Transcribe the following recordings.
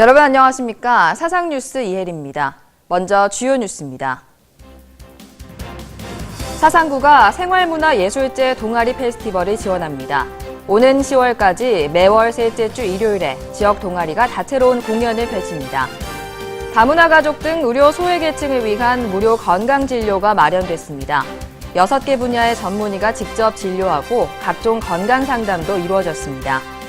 여러분 안녕하십니까? 사상뉴스 이혜리입니다. 먼저 주요 뉴스입니다. 사상구가 생활문화예술제 동아리 페스티벌을 지원합니다. 오는 10월까지 매월 셋째 주 일요일에 지역 동아리가 다채로운 공연을 펼칩니다. 다문화 가족 등 의료 소외계층을 위한 무료 건강 진료가 마련됐습니다. 6개 분야의 전문의가 직접 진료하고 각종 건강 상담도 이루어졌습니다.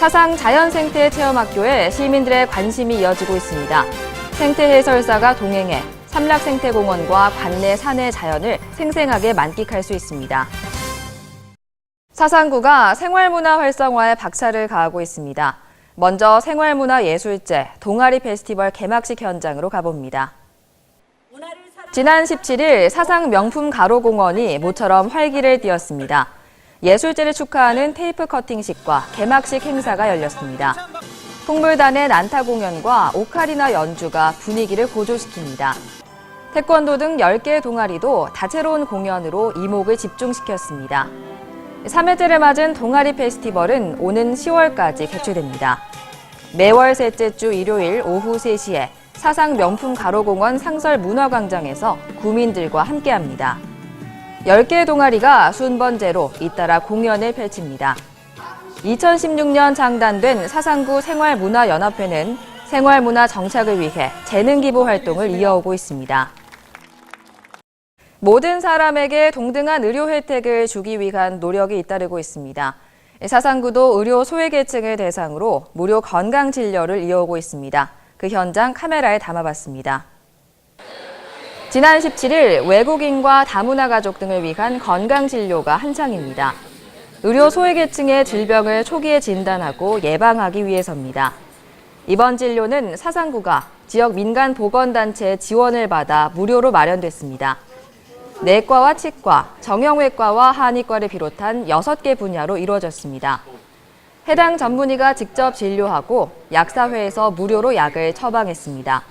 사상 자연생태 체험학교에 시민들의 관심이 이어지고 있습니다. 생태 해설사가 동행해 삼락생태공원과 관내 산의 자연을 생생하게 만끽할 수 있습니다. 사상구가 생활문화 활성화에 박차를 가하고 있습니다. 먼저 생활문화예술제 동아리 페스티벌 개막식 현장으로 가봅니다. 지난 17일 사상 명품 가로공원이 모처럼 활기를 띠었습니다. 예술제를 축하하는 테이프 커팅식과 개막식 행사가 열렸습니다. 풍물단의 난타 공연과 오카리나 연주가 분위기를 고조시킵니다. 태권도 등 10개의 동아리도 다채로운 공연으로 이목을 집중시켰습니다. 3회째를 맞은 동아리 페스티벌은 오는 10월까지 개최됩니다. 매월 셋째 주 일요일 오후 3시에 사상 명품 가로공원 상설 문화광장에서 구민들과 함께합니다. 10개의 동아리가 순번제로 잇따라 공연을 펼칩니다. 2016년 창단된 사상구 생활문화연합회는 생활문화 정착을 위해 재능 기부 활동을 이어오고 있습니다. 모든 사람에게 동등한 의료 혜택을 주기 위한 노력이 잇따르고 있습니다. 사상구도 의료 소외계층을 대상으로 무료 건강 진료를 이어오고 있습니다. 그 현장 카메라에 담아봤습니다. 지난 17일 외국인과 다문화 가족 등을 위한 건강 진료가 한창입니다. 의료 소외계층의 질병을 초기에 진단하고 예방하기 위해서입니다. 이번 진료는 사상구가 지역 민간 보건단체의 지원을 받아 무료로 마련됐습니다. 내과와 치과, 정형외과와 한의과를 비롯한 6개 분야로 이루어졌습니다. 해당 전문의가 직접 진료하고 약사회에서 무료로 약을 처방했습니다.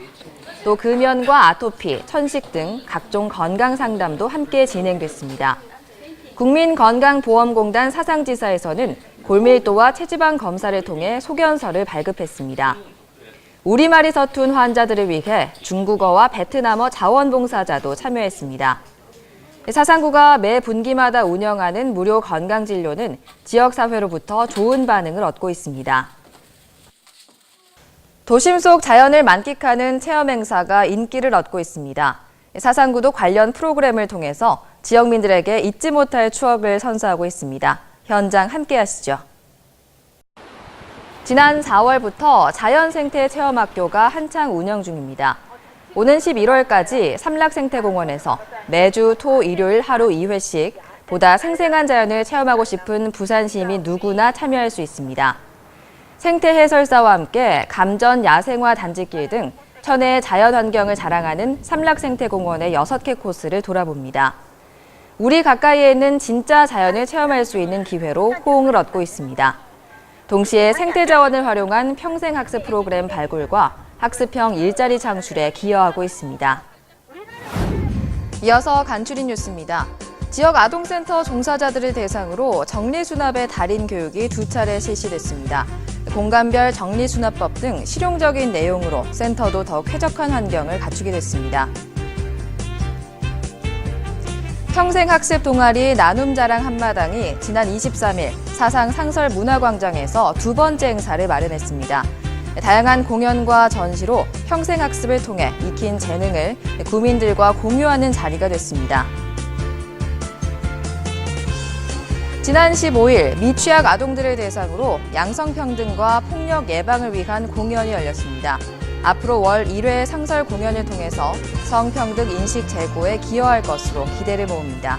또 금연과 아토피, 천식 등 각종 건강 상담도 함께 진행됐습니다. 국민건강보험공단 사상지사에서는 골밀도와 체지방 검사를 통해 소견서를 발급했습니다. 우리말이 서툰 환자들을 위해 중국어와 베트남어 자원봉사자도 참여했습니다. 사상구가 매 분기마다 운영하는 무료 건강진료는 지역사회로부터 좋은 반응을 얻고 있습니다. 도심 속 자연을 만끽하는 체험 행사가 인기를 얻고 있습니다. 사상구도 관련 프로그램을 통해서 지역민들에게 잊지 못할 추억을 선사하고 있습니다. 현장 함께 하시죠. 지난 4월부터 자연생태 체험학교가 한창 운영 중입니다. 오는 11월까지 삼락생태공원에서 매주 토, 일요일 하루 2회씩 보다 생생한 자연을 체험하고 싶은 부산 시민 누구나 참여할 수 있습니다. 생태 해설사와 함께 감전 야생화 단지길 등 천혜의 자연 환경을 자랑하는 삼락생태공원의 6개 코스를 돌아봅니다. 우리 가까이에 있는 진짜 자연을 체험할 수 있는 기회로 호응을 얻고 있습니다. 동시에 생태 자원을 활용한 평생 학습 프로그램 발굴과 학습형 일자리 창출에 기여하고 있습니다. 이어서 간추린 뉴스입니다. 지역 아동센터 종사자들을 대상으로 정리수납의 달인 교육이 두 차례 실시됐습니다. 공간별 정리수납법 등 실용적인 내용으로 센터도 더 쾌적한 환경을 갖추게 됐습니다. 평생학습 동아리 나눔자랑 한마당이 지난 23일 사상 상설 문화광장에서 두 번째 행사를 마련했습니다. 다양한 공연과 전시로 평생학습을 통해 익힌 재능을 구민들과 공유하는 자리가 됐습니다. 지난 15일 미취학 아동들을 대상으로 양성평등과 폭력 예방을 위한 공연이 열렸습니다. 앞으로 월 1회 상설 공연을 통해서 성평등 인식 제고에 기여할 것으로 기대를 모읍니다.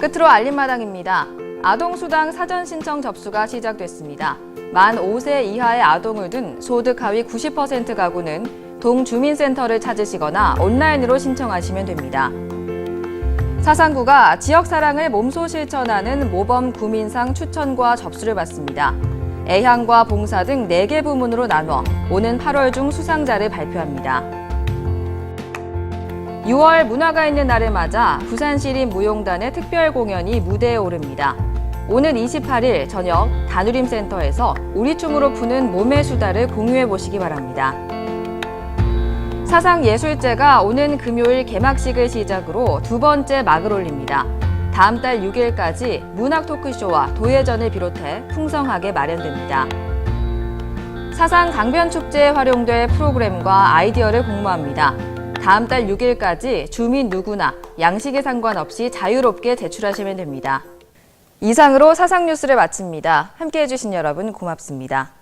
끝으로 알림마당입니다. 아동수당 사전 신청 접수가 시작됐습니다. 만 5세 이하의 아동을 둔 소득 하위 90% 가구는 동주민센터를 찾으시거나 온라인으로 신청하시면 됩니다. 사상구가 지역 사랑을 몸소 실천하는 모범 구민상 추천과 접수를 받습니다. 애향과 봉사 등 4개 부문으로 나눠 오는 8월 중 수상자를 발표합니다. 6월 문화가 있는 날을 맞아 부산시립 무용단의 특별 공연이 무대에 오릅니다. 오는 28일 저녁 다누림 센터에서 우리 춤으로 푸는 몸의 수다를 공유해 보시기 바랍니다. 사상예술제가 오는 금요일 개막식을 시작으로 두 번째 막을 올립니다. 다음 달 6일까지 문학 토크쇼와 도예전을 비롯해 풍성하게 마련됩니다. 사상 강변 축제에 활용될 프로그램과 아이디어를 공모합니다. 다음 달 6일까지 주민 누구나 양식에 상관없이 자유롭게 제출하시면 됩니다. 이상으로 사상 뉴스를 마칩니다. 함께 해주신 여러분 고맙습니다.